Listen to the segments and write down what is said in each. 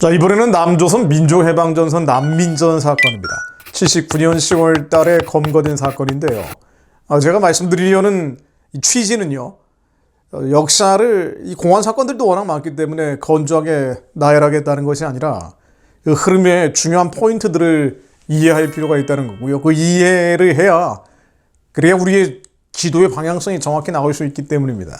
자 이번에는 남조선 민족해방전선 난민전 사건입니다. 79년 10월 달에 검거된 사건인데요. 아, 제가 말씀드리려는 이 취지는요. 어, 역사를 이 공안 사건들도 워낙 많기 때문에 건조하게 나열하겠다는 것이 아니라 그 흐름의 중요한 포인트들을 이해할 필요가 있다는 거고요. 그 이해를 해야 그래야 우리의 지도의 방향성이 정확히 나올 수 있기 때문입니다.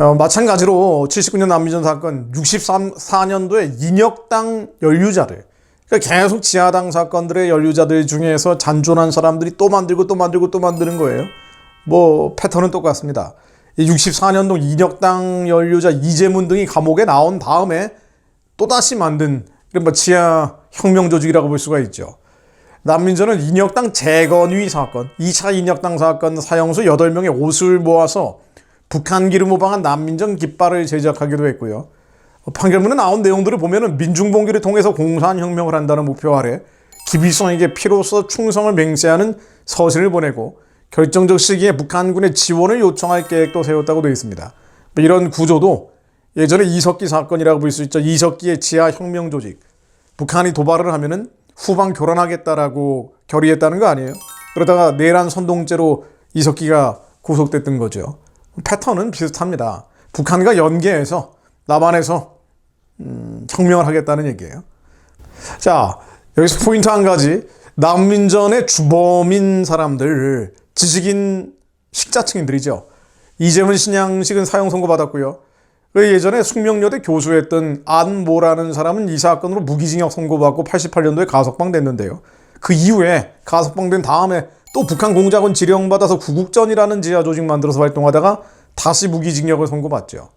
어, 마찬가지로 79년 난민전 사건 64년도에 인혁당 연루자들 그러니까 계속 지하당 사건들의 연루자들 중에서 잔존한 사람들이 또 만들고 또 만들고 또 만드는 거예요. 뭐 패턴은 똑같습니다. 이 64년도 인혁당 연루자 이재문 등이 감옥에 나온 다음에 또다시 만든 이런 뭐 지하 혁명 조직이라고 볼 수가 있죠. 난민전은 인혁당 재건위 사건, 2차 인혁당 사건 사형수 8명의 옷을 모아서 북한기를 모방한 난민전 깃발을 제작하기도 했고요. 어, 판결문에 나온 내용들을 보면은 민중봉기를 통해서 공산혁명을 한다는 목표 아래 기비성에게 피로써 충성을 맹세하는 서신을 보내고 결정적 시기에 북한군의 지원을 요청할 계획도 세웠다고 되어 있습니다. 뭐 이런 구조도 예전에 이석기 사건이라고 볼 수 있죠. 이석기의 지하 혁명 조직. 북한이 도발을 하면은 후방 교란하겠다라고 결의했다는 거 아니에요? 그러다가 내란 선동죄로 이석기가 구속됐던 거죠. 패턴은 비슷합니다. 북한과 연계해서 남한에서 음, 혁명을 하겠다는 얘기예요. 자 여기서 포인트 한 가지 난민전의 주범인 사람들 지식인 식자층인들이죠. 이재문 신양식은 사형 선고 받았고요. 그 예전에 숙명여대 교수였던 안모라는 사람은 이 사건으로 무기징역 선고받고 88년도에 가석방 됐는데요. 그 이후에 가석방 된 다음에 또 북한 공작원 지령받아서 구국전이라는 지하 조직 만들어서 활동하다가 다시 무기징역을 선고받죠.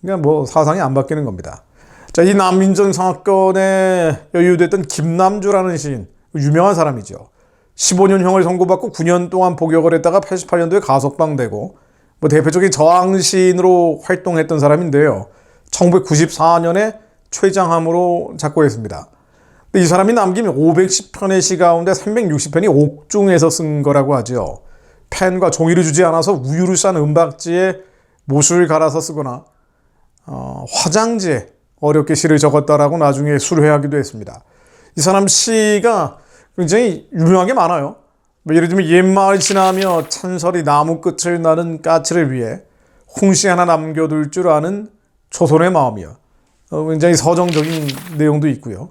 그러니까 뭐 사상이 안 바뀌는 겁니다. 자, 이 난민전 사건에 여유됐던 김남주라는 시인, 유명한 사람이죠. 15년형을 선고받고 9년 동안 복역을 했다가 88년도에 가석방되고 뭐 대표적인 저항 시인으로 활동했던 사람인데요. 1994년에 최장함으로 작고했습니다. 이 사람이 남긴 510편의 시 가운데 360편이 옥중에서 쓴 거라고 하죠. 펜과 종이를 주지 않아서 우유를 싼 은박지에 못을 갈아서 쓰거나 어, 화장지에 어렵게 시를 적었다라고 나중에 수료하기도 했습니다. 이 사람 시가 굉장히 유명하게 많아요. 뭐 예를 들면 옛마을 지나며 찬설이 나무 끝을 나는 까치를 위해 홍시 하나 남겨둘 줄 아는 조선의 마음이요. 어, 굉장히 서정적인 내용도 있고요.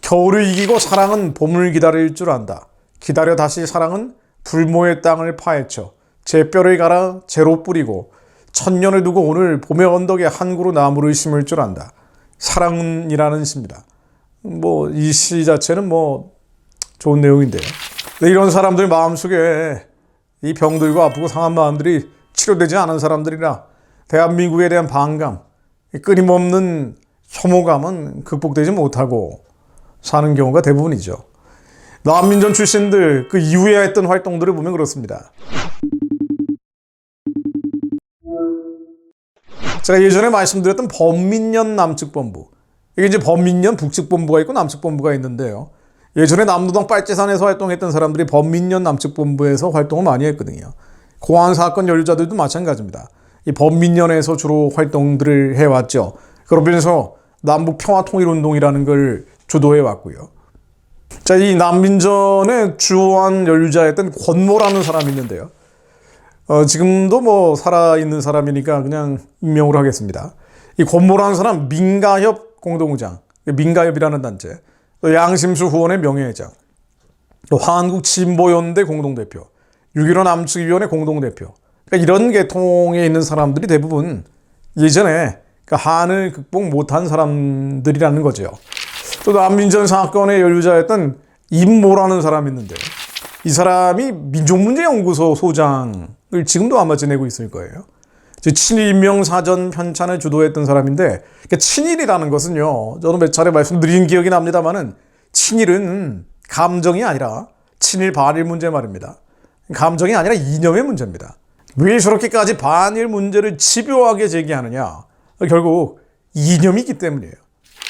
겨울을 이기고 사랑은 봄을 기다릴 줄 안다. 기다려 다시 사랑은 불모의 땅을 파헤쳐 제 뼈를 갈아 재로 뿌리고 천년을 두고 오늘 봄의 언덕에 한 그루 나무를 심을 줄 안다. 사랑이라는 시입니다. 뭐 이 시 자체는 뭐 좋은 내용인데요. 이런 사람들 마음속에 이 병들고 아프고 상한 마음들이 치료되지 않은 사람들이라 대한민국에 대한 반감, 이 끊임없는 혐오감은 극복되지 못하고 사는 경우가 대부분이죠. 난민전 출신들 그 이후에 했던 활동들을 보면 그렇습니다. 제가 예전에 말씀드렸던 범민련 남측본부 이게 이제 범민련 북측본부가 있고 남측본부가 있는데요. 예전에 남노동 빨치산에서 활동했던 사람들이 범민련 남측본부에서 활동을 많이 했거든요. 공안 사건 연루자들도 마찬가지입니다. 이 범민련에서 주로 활동들을 해왔죠. 그러면서 남북 평화 통일 운동이라는 걸 주도해 왔고요. 자, 이 난민전의 주요한 연루자였던 권모라는 사람이 있는데요. 어, 지금도 뭐 살아있는 사람이니까 그냥 익명으로 하겠습니다. 이 권모라는 사람 민가협 공동의장, 민가협이라는 단체, 또 양심수 후원의 명예회장, 또 한국 진보연대 공동대표, 6.15 남측위원회 공동대표. 그러니까 이런 계통에 있는 사람들이 대부분 예전에 그 한을 극복 못한 사람들이라는 거죠. 또 난민전 사건의 연루자였던 임모라는 사람이 있는데 이 사람이 민족문제연구소 소장을 지금도 아마 지내고 있을 거예요. 친일 임명사전 편찬을 주도했던 사람인데 그러니까 친일이라는 것은요. 저는 몇 차례 말씀드린 기억이 납니다만은 친일은 감정이 아니라 친일 반일 문제 말입니다. 감정이 아니라 이념의 문제입니다. 왜 저렇게까지 반일 문제를 집요하게 제기하느냐? 결국 이념이기 때문이에요.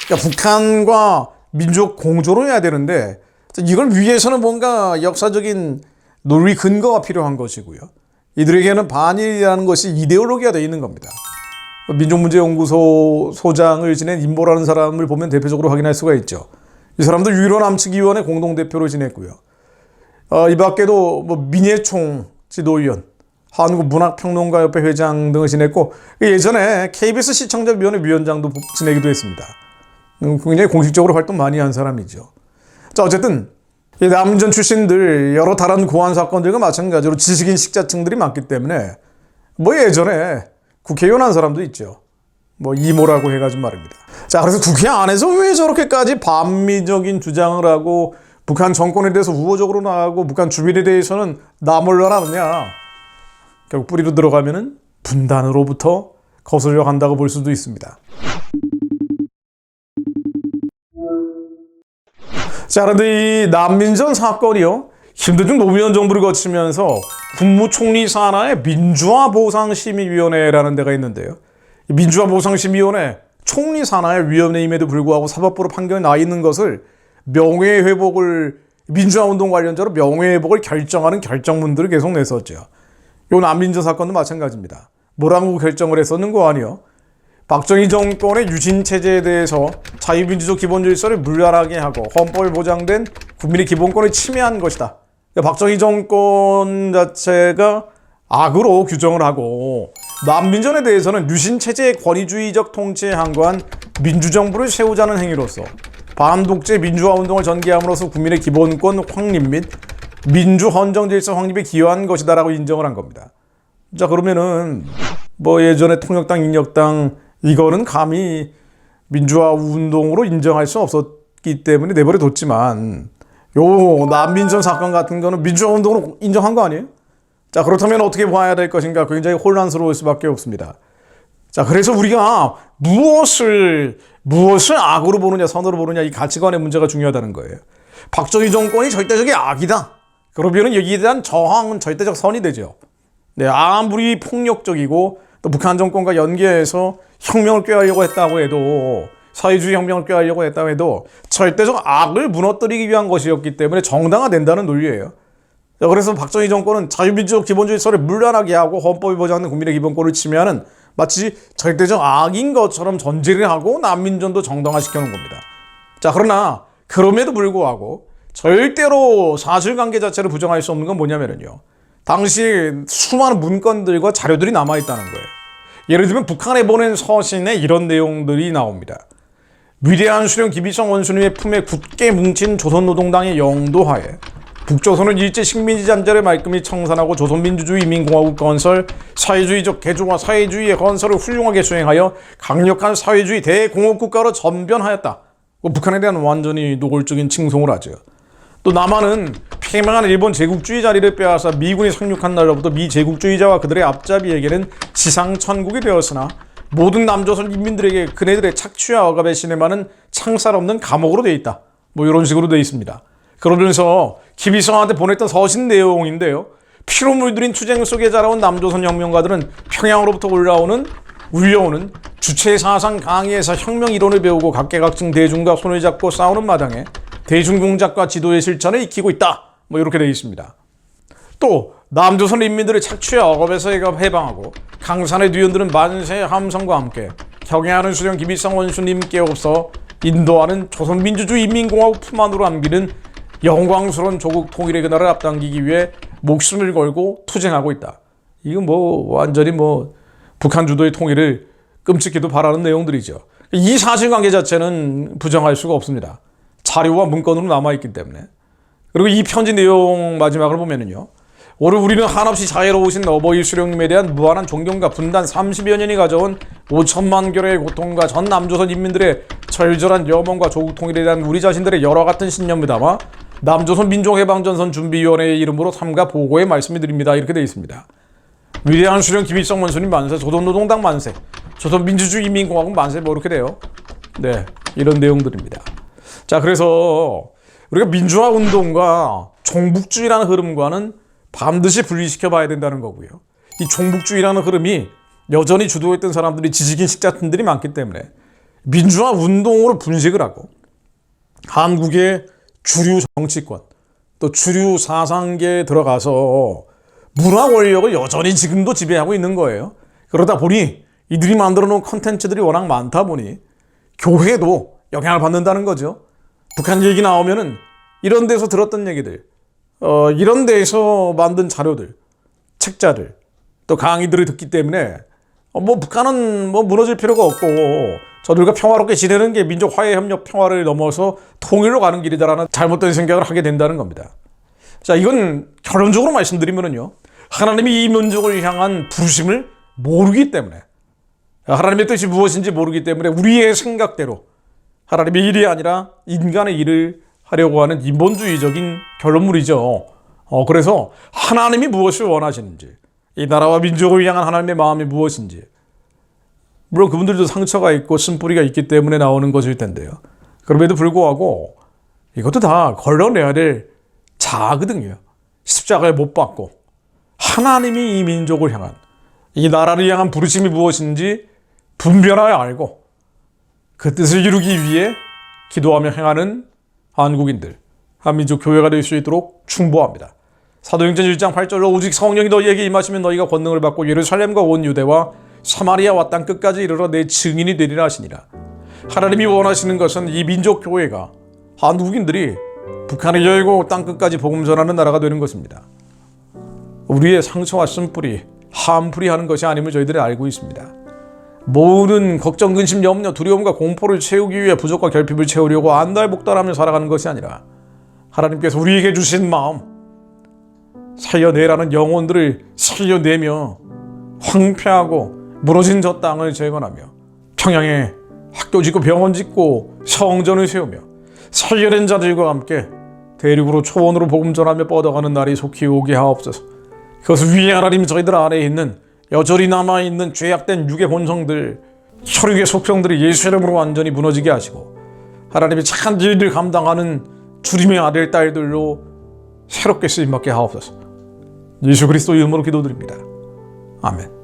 그러니까 북한과 민족 공조를 해야 되는데 이걸 위해서는 뭔가 역사적인 논리 근거가 필요한 것이고요. 이들에게는 반일이라는 것이 이데올로기가 되어 있는 겁니다. 민족문제연구소 소장을 지낸 임보라는 사람을 보면 대표적으로 확인할 수가 있죠. 이 사람도 유일원 암측위원회 공동대표로 지냈고요. 어, 이 밖에도 뭐 민예총 지도위원, 한국문학평론가협회 회장 등을 지냈고 예전에 KBS 시청자위원회 위원장도 지내기도 했습니다. 음, 굉장히 공식적으로 활동 많이 한 사람이죠. 자 어쨌든 이 남전 출신들 여러 다른 고안 사건들과 마찬가지로 지식인 식자층들이 많기 때문에 뭐 예전에 국회의원 한 사람도 있죠. 뭐 이모라고 해가지고 말입니다. 자 그래서 국회 안에서 왜 저렇게까지 반미적인 주장을 하고 북한 정권에 대해서 우호적으로 나가고 북한 주민에 대해서는 나몰라라느냐 결국 뿌리로 들어가면은 분단으로부터 거슬려 간다고 볼 수도 있습니다. 자, 그런데 이 난민전 사건이요. 힘든 노무현 정부를 거치면서 국무총리 산하에 민주화보상심의위원회라는 데가 있는데요. 이 민주화보상심의위원회 총리 산하의 위원회임에도 불구하고 사법부로 판결이 나 있는 것을 명예회복을 민주화운동 관련자로 명예회복을 결정하는 결정문들을 계속 냈었죠. 요 난민전 사건도 마찬가지입니다. 뭐라고 결정을 했었는 거 아니요? 박정희 정권의 유신 체제에 대해서 자유민주적 기본 질서를 물란하게 하고 헌법에 보장된 국민의 기본권을 침해한 것이다. 그러니까 박정희 정권 자체가 악으로 규정을 하고 난민전에 대해서는 유신 체제의 권위주의적 통치에 항거한 민주정부를 세우자는 행위로서 반독재 민주화 운동을 전개함으로써 국민의 기본권 확립 및 민주 헌정 질서 확립에 기여한 것이다라고 인정을 한 겁니다. 자 그러면은 뭐 예전에 통역당 인력당 이거는 감히 민주화 운동으로 인정할 수 없었기 때문에 내버려 뒀지만 요 난민전 사건 같은 거는 민주화 운동으로 인정한 거 아니에요? 자 그렇다면 어떻게 봐야 될 것인가 굉장히 혼란스러울 수밖에 없습니다. 자 그래서 우리가 무엇을 무엇을 악으로 보느냐 선으로 보느냐 이 가치관의 문제가 중요하다는 거예요. 박정희 정권이 절대적인 악이다. 그러면은 여기에 대한 저항은 절대적 선이 되죠. 네, 아무리 폭력적이고 또 북한 정권과 연계해서 혁명을 꾀하려고 했다고 해도 사회주의 혁명을 꾀하려고 했다고 해도 절대적 악을 무너뜨리기 위한 것이었기 때문에 정당화된다는 논리예요. 자, 그래서 박정희 정권은 자유민주적 기본질서를 물란하게 하고 헌법이 보장하는 국민의 기본권을 침해하는 마치 절대적 악인 것처럼 전제를 하고 난민전도 정당화시켜놓은 겁니다. 자, 그러나 그럼에도 불구하고 절대로 사실관계 자체를 부정할 수 없는 건 뭐냐면요. 당시 수많은 문건들과 자료들이 남아있다는 거예요. 예를 들면 북한에 보낸 서신에 이런 내용들이 나옵니다. 위대한 수령 기비성 원수님의 품에 굳게 뭉친 조선노동당의 영도하에 북조선은 일제 식민지 잔재를 말끔히 청산하고 조선민주주의 인민공화국 건설, 사회주의적 개조와 사회주의의 건설을 훌륭하게 수행하여 강력한 사회주의 대공업국가로 전변하였다. 뭐 북한에 대한 완전히 노골적인 칭송을 하죠. 또 남한은 폐망한 일본 제국주의 자리를 빼앗아 미군이 상륙한 날로부터 미 제국주의자와 그들의 앞잡이에게는 지상 천국이 되었으나 모든 남조선 인민들에게 그네들의 착취와 억압에 신음하는 창살 없는 감옥으로 돼 있다. 뭐 이런 식으로 돼 있습니다. 그러면서 김일성한테 보냈던 서신 내용인데요. 피로 물들인 투쟁 속에 자라온 남조선 혁명가들은 평양으로부터 올라오는 울려오는 주체 사상 강의에서 혁명 이론을 배우고 각계각층 대중과 손을 잡고 싸우는 마당에 대중공작과 지도의 실천을 익히고 있다. 뭐 이렇게 되어 있습니다. 또 남조선 인민들의 착취와 억압에서 해방하고 강산의 뒤흔드는 만세 함성과 함께 경애하는 수령 김일성 원수님께 없어 인도하는 조선민주주의 인민공화국 품 안으로 안기는 영광스러운 조국 통일의 그날을 앞당기기 위해 목숨을 걸고 투쟁하고 있다. 이건 뭐 완전히 뭐 북한 주도의 통일을 끔찍히도 바라는 내용들이죠. 이 사실관계 자체는 부정할 수가 없습니다. 자료와 문건으로 남아있기 때문에. 그리고 이 편지 내용 마지막을 보면은요. 오늘 우리는 한없이 자애로우신 어버이 수령님에 대한 무한한 존경과 분단 30여 년이 가져온 5천만 결의 고통과 전 남조선 인민들의 절절한 염원과 조국 통일에 대한 우리 자신들의 여러 같은 신념을 담아 남조선 민족해방전선 준비위원회의 이름으로 삼가 보고에 말씀을 드립니다. 이렇게 되어 있습니다. 위대한 수령 김일성 원수님 만세, 조선노동당 만세, 조선민주주의 인민공화국 만세 뭐 이렇게 돼요. 네, 이런 내용들입니다. 자, 그래서 우리가 민주화 운동과 종북주의라는 흐름과는 반드시 분리시켜 봐야 된다는 거고요. 이 종북주의라는 흐름이 여전히 주도했던 사람들이 지식인 식자층들이 많기 때문에 민주화 운동으로 분식을 하고 한국의 주류 정치권 또 주류 사상계에 들어가서 문화 권력을 여전히 지금도 지배하고 있는 거예요. 그러다 보니 이들이 만들어 놓은 컨텐츠들이 워낙 많다 보니 교회도 영향을 받는다는 거죠. 북한 얘기 나오면은 이런 데서 들었던 얘기들, 어, 이런 데에서 만든 자료들, 책자들, 또 강의들을 듣기 때문에 어, 뭐 북한은 뭐 무너질 필요가 없고 저들과 평화롭게 지내는 게 민족 화해 협력 평화를 넘어서 통일로 가는 길이다라는 잘못된 생각을 하게 된다는 겁니다. 자, 이건 결론적으로 말씀드리면은요. 하나님이 이 민족을 향한 부르심을 모르기 때문에 하나님의 뜻이 무엇인지 모르기 때문에 우리의 생각대로 하나님의 일이 아니라 인간의 일을 하려고 하는 인본주의적인 결론물이죠. 어, 그래서 하나님이 무엇을 원하시는지, 이 나라와 민족을 향한 하나님의 마음이 무엇인지, 물론 그분들도 상처가 있고 쓴뿌리가 있기 때문에 나오는 것일 텐데요. 그럼에도 불구하고 이것도 다 걸러내야 될 자거든요. 십자가에 못 박고 하나님이 이 민족을 향한 이 나라를 향한 부르심이 무엇인지 분별하여 알고 그 뜻을 이루기 위해 기도하며 행하는 한국인들, 한민족 교회가 될 수 있도록 충보합니다. 사도행전 1장 8절로 오직 성령이 너희에게 임하시면 너희가 권능을 받고 예루살렘과 온 유대와 사마리아와 땅 끝까지 이르러 내 증인이 되리라 하시니라. 하나님이 원하시는 것은 이 민족 교회가 한국인들이 북한을 열고 땅 끝까지 복음 전하는 나라가 되는 것입니다. 우리의 상처와 쓴뿌리, 한풀이 하는 것이 아님을 저희들이 알고 있습니다. 모든 걱정, 근심, 염려, 두려움과 공포를 채우기 위해 부족과 결핍을 채우려고 안달복달하며 살아가는 것이 아니라 하나님께서 우리에게 주신 마음 살려내라는 영혼들을 살려내며 황폐하고 무너진 저 땅을 재건하며 평양에 학교 짓고 병원 짓고 성전을 세우며 살려낸 자들과 함께 대륙으로 초원으로 복음 전하며 뻗어가는 날이 속히 오게 하옵소서. 그것을 위해 하나님 저희들 안에 있는 여전히 남아있는 죄악된 육의 본성들 혈육의 속성들이 예수 이름으로 완전히 무너지게 하시고 하나님의 착한 일을 감당하는 주님의 아들 딸들로 새롭게 쓰임받게 하옵소서. 예수 그리스도 이름으로 기도드립니다. 아멘